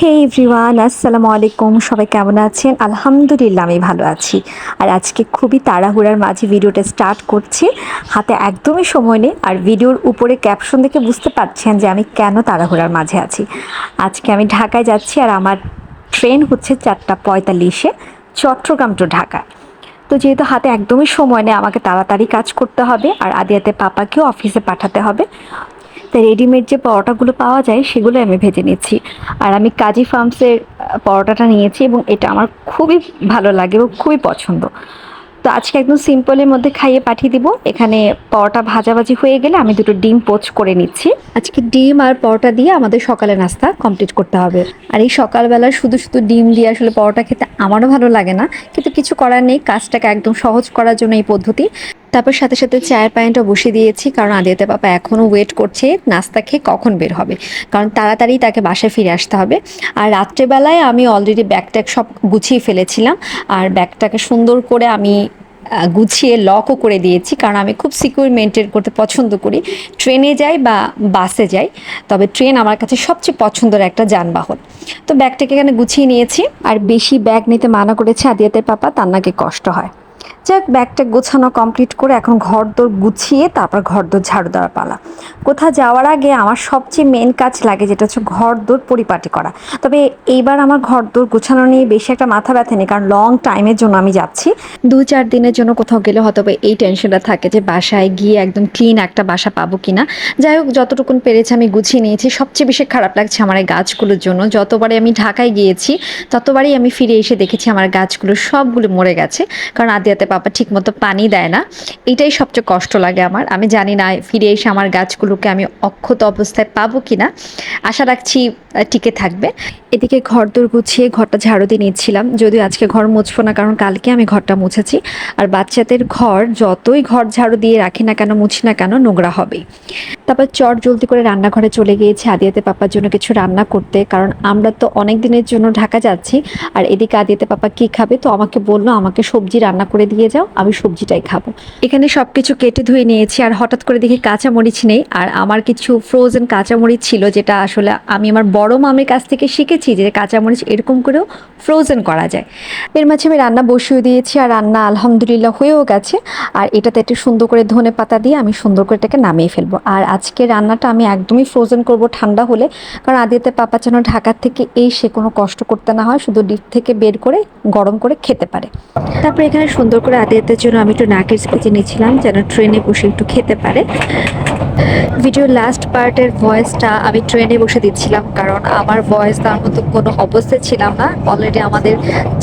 হে everyone আসসালামু আলাইকুম। সবাই কেমন আছেন? আলহামদুলিল্লাহ, আমি ভালো আছি। আর আজকে খুবই তাড়াহুড়ার মাঝে ভিডিওটা স্টার্ট করছি। হাতে একদমই সময় নেই আর ভিডিওর উপরে ক্যাপশন দেখে বুঝতে পারছেন যে আমি কেন তাড়াহুড়ার মাঝে আছি। আজকে আমি ঢাকায় যাচ্ছি আর আমার ট্রেন হচ্ছে চারটা পঁয়তাল্লিশে, চট্টগ্রাম টু ঢাকা। তো যেহেতু হাতে একদমই সময় নেই, আমাকে তাড়াতাড়ি কাজ করতে হবে আর আদিয়াতে পাপাকেও অফিসে পাঠাতে হবে। রেডিমেড যে পরোটাগুলো পাওয়া যায় সেগুলো আমি ভেজে নিচ্ছি। আর আমি কাজী ফার্মসের পরোটাটা নিয়েছি এবং এটা আমার খুবই ভালো লাগে এবং খুবই পছন্দ। তো আজকে একদম সিম্পলের মধ্যে খাইয়ে পাঠিয়ে দিব। এখানে পরোটা ভাজাভাজি হয়ে গেলে আমি দুটো ডিম পোচ করে নিচ্ছি। আজকে ডিম আর পরোটা দিয়ে আমাদের সকালে নাস্তা কমপ্লিট করতে হবে। আর এই সকালবেলা শুধু শুধু ডিম দিয়ে আসলে পরোটা খেতে আমারও ভালো লাগে না। কিন্তু কিছু করার নেই, কাজটাকে একদম সহজ করার জন্য এই পদ্ধতি। তারপর সাথে সাথে চায়ের পানিটা বসিয়ে দিয়েছি, কারণ আদিতে পাপা এখনও ওয়েট করছে নাস্তা খেয়ে কখন বের হবে। কারণ তাড়াতাড়ি তাকে বাসায় ফিরে আসতে হবে। আর রাত্রেবেলায় আমি অলরেডি ব্যাগ ট্যাগ সব গুছিয়ে ফেলেছিলাম। আর ব্যাগটাকে সুন্দর করে আমি গুছিয়ে লকও করে দিয়েছি, কারণ আমি খুব সিকিউর মেনটেন করতে পছন্দ করি। ট্রেনে যাই বা বাসে যাই, তবে ট্রেন আমার কাছে সবচেয়ে পছন্দের একটা যানবাহন। তো ব্যাগটাকে এখানে গুছিয়ে নিয়েছি। আর বেশি ব্যাগ নিতে মানা করেছে আদিয়াতের পাপা, তার নাকি কষ্ট হয়। যাক ব্যাগটা গোছানো কমপ্লিট করে এখন ঘর দোর গুছিয়ে তারপর ঘর দোর ঝাড়ু দেওয়ার পালা। কোথাও যাওয়ার আগে আমার সবচেয়ে মেন কাজ লাগে যেটা হচ্ছে ঘর দোর পরিপাটি করা। তবে এইবার আমার ঘর দোর গোছানো নিয়ে বেশি একটা মাথা ব্যথা নেই, কারণ লং টাইমের জন্য আমি যাচ্ছি। দু চার দিনের জন্য কোথাও গেলে হয়তো এই টেনশনটা থাকে যে বাসায় গিয়ে একদম ক্লিন একটা বাসা পাবো কিনা। যাই হোক, যতটুকুন পেরেছি আমি গুছিয়ে নিয়েছি। সবচেয়ে বেশি খারাপ লাগছে আমার এই গাছগুলোর জন্য। যতবারই আমি ঢাকায় গিয়েছি, ততবারই আমি ফিরে এসে দেখেছি আমার গাছগুলো সবগুলো মরে গেছে। কারণ আদিয়াতে পাপা ঠিকমতো পানি দেয় না। এটাই সবচেয়ে কষ্ট লাগে আমার। আমি জানি না ফিরে এসে আমার গাছগুলোকে আমি অক্ষত অবস্থায় পাবো কি না আশা রাখছি টিকে থাকবে। এদিকে ঘর দোর গুছিয়ে ঘরটা ঝাড়ু দিয়ে নিচ্ছিলাম। যদিও আজকে ঘর মুছবো না, কারণ কালকে আমি ঘরটা মুছেছি। আর বাচ্চাদের ঘর যতই ঘর ঝাড়ু দিয়ে রাখি না কেন, মুছি না কেন, নোংরা হবেই। তারপর চট জলদি করে রান্নাঘরে চলে গিয়েছি। আদিয়াতে পাপার জন্য কিছু রান্না করতে, কারণ আমরা তো অনেক দিনের জন্য ঢাকা যাচ্ছি। আর এদিকে আদিয়াতে পাপা কি খাবে, তো আমাকে বলল, আমাকে সবজি রান্না করে দিয়ে যাও, আমি সবজিটাই খাব। এখানে সব কিছু কেটে ধুয়ে নিয়েছি, আর হঠাৎ করে দেখি কাঁচামরিচ নেই, আর আমার কিছু ফ্রোজেন কাঁচামরিচ ছিল, যেটা আসলে আমি আমার বড় মামের কাছ থেকে শিখেছি যে কাঁচামরিচ এরকম করেও ফ্রোজেন করা যায়। এর মাঝে আমি রান্না বসিয়ে দিয়েছি, আর রান্না আলহামদুলিল্লাহ হয়েও গেছে, আর এটাতে একটু সুন্দর করে ধনে পাতা দিয়ে আমি সুন্দর করে এটাকে নামিয়ে ফেলব। আর আজকে রান্নাটা আমি একদমই ফ্রোজেন করব ঠান্ডা হলে, কারণ আদিতে পাপা যেন ঢাকার থেকে এসে কোনো কষ্ট করতে না হয়, শুধু ডিপ থেকে বের করে গরম করে খেতে পারে। তারপরে এখানে সুন্দর করে আদিতের জন্য আমি একটু নাকের ভেজে নিয়েছিলাম, যেন ট্রেনে বসে একটু খেতে পারে। ভিডিও লাস্ট পার্টের ভয়েসটা আমি ট্রেনে বসে দিচ্ছিলাম, কারণ আমার ভয়েস তার মতো কোনো অবস্থায় ছিলাম না। অলরেডি আমাদের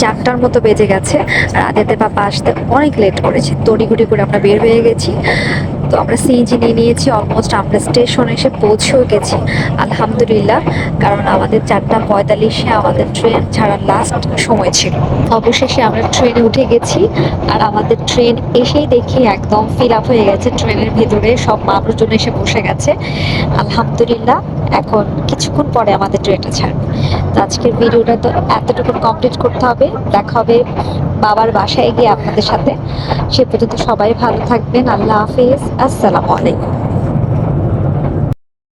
চারটার মতো বেজে গেছে, আর আদিতে পাপা আসতে অনেক লেট করেছে। তড়িঘড়ি করে আমরা বের হয়ে গেছি। তো আমরা সিএনজি নিয়ে নিয়েছি অলমোস্ট আমরা স্টেশন এসে পৌঁছেও গেছি, আলহামদুলিল্লাহ। কারণ আমাদের চারটা পঁয়তাল্লিশে আমাদের ট্রেন ছাড়ার লাস্ট সময় ছিল। অবশেষে আমরা ট্রেনে উঠে গেছি, আর আমাদের ট্রেন এসেই দেখি একদম ফিল আপ হয়ে গেছে ট্রেনের ভিতরে, সব মানুষজন এসে বসে গেছে। আলহামদুলিল্লাহ, এখন কিছুক্ষণ পরে আমাদের ট্রেনটা ছাড়বে। তো আজকের ভিডিওটা তো এতটুকু কমপ্লিট করতে হবে। দেখা হবে বাবার বাসায় গিয়ে আপনাদের সাথে। সে পর্যন্ত সবাই ভালো থাকবেন। আল্লাহ হাফিজ। আসসালামু আলাইকুম।